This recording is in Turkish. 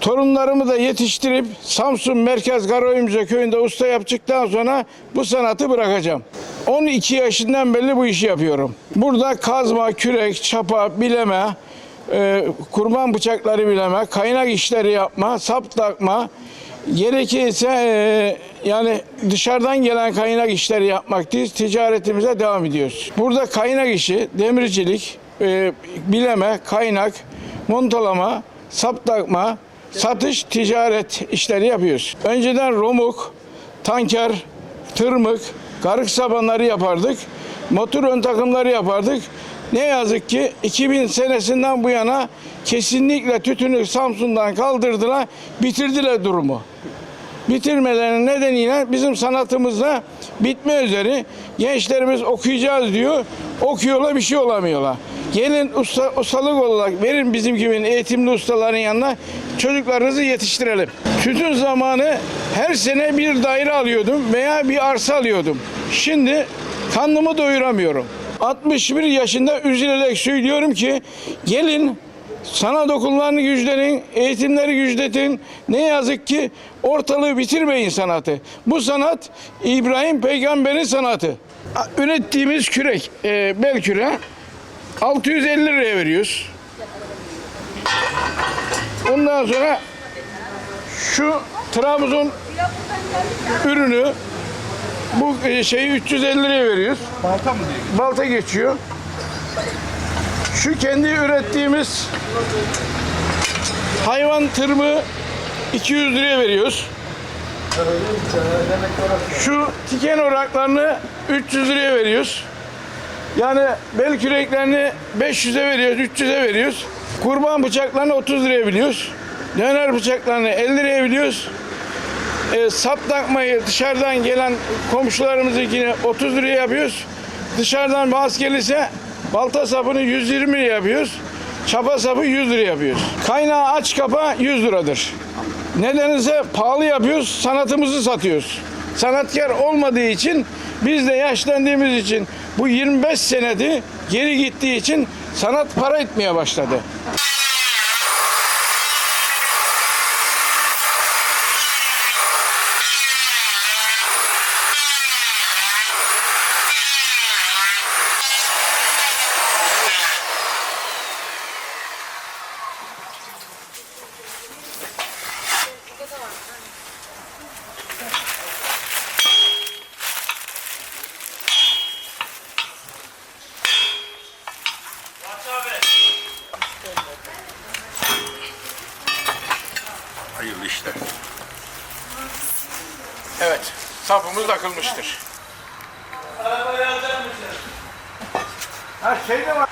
Torunlarımı da yetiştirip Samsun Merkez Karaoyumca köyünde usta yaptıktan sonra bu sanatı bırakacağım. 12 yaşından beri bu işi yapıyorum. Burada kazma, kürek, çapa, bileme, e, kurban bıçakları bileme, kaynak işleri yapma, sap takma, gerekirse e, yani dışarıdan gelen kaynak işleri yapmak değil, ticaretimize devam ediyoruz. Burada kaynak işi, demircilik, e, bileme, kaynak, montalama, sap takma, satış, ticaret işleri yapıyoruz. Önceden romuk, tanker, tırmık, karık sabanları yapardık. Motor ön takımları yapardık. Ne yazık ki 2000 senesinden bu yana kesinlikle tütünü Samsun'dan kaldırdılar, bitirdiler durumu. Bitirmelerinin nedeniyle bizim sanatımızda bitme üzere gençlerimiz okuyacağız diyor. Okuyorlar bir şey olamıyorlar. Gelin usta, ustalık olarak verin bizim gibi eğitimli ustaların yanına çocuklarınızı yetiştirelim. Tütün zamanı her sene bir daire alıyordum veya bir arsa alıyordum. Şimdi karnımı doyuramıyorum. 61 yaşında üzülerek söylüyorum ki gelin Sanat okullarını güçlerin, eğitimleri güçletin. Ne yazık ki ortalığı bitirmeyin sanatı. Bu sanat İbrahim Peygamber'in sanatı. Ürettiğimiz kürek, e, bel küre 650 liraya veriyoruz. Ondan sonra şu Trabzon ürünü bu e, şeyi 350 liraya veriyoruz. Balta mı diyor? Balta geçiyor. Şu kendi ürettiğimiz hayvan tırmığı 200 liraya veriyoruz. Şu tiken oraklarını 300 liraya veriyoruz. Yani bel küreklerini 500'e veriyoruz, 300'e veriyoruz. Kurban bıçaklarını 30 liraya biliyoruz. Döner bıçaklarını 50 liraya biliyoruz. E, sap dışarıdan gelen komşularımızdakini 30 liraya yapıyoruz. Dışarıdan bazı gelirse balta sapını 120 liraya yapıyoruz. Çapa sapı 100 liraya yapıyoruz. Kaynağı aç kapa 100 liradır. Neden ise pahalı yapıyoruz, sanatımızı satıyoruz. Sanatkar olmadığı için biz de yaşlandığımız için bu 25 senedi geri gittiği için sanat para etmeye başladı. İşler. Evet, sapımız takılmıştır. Ha şey de var.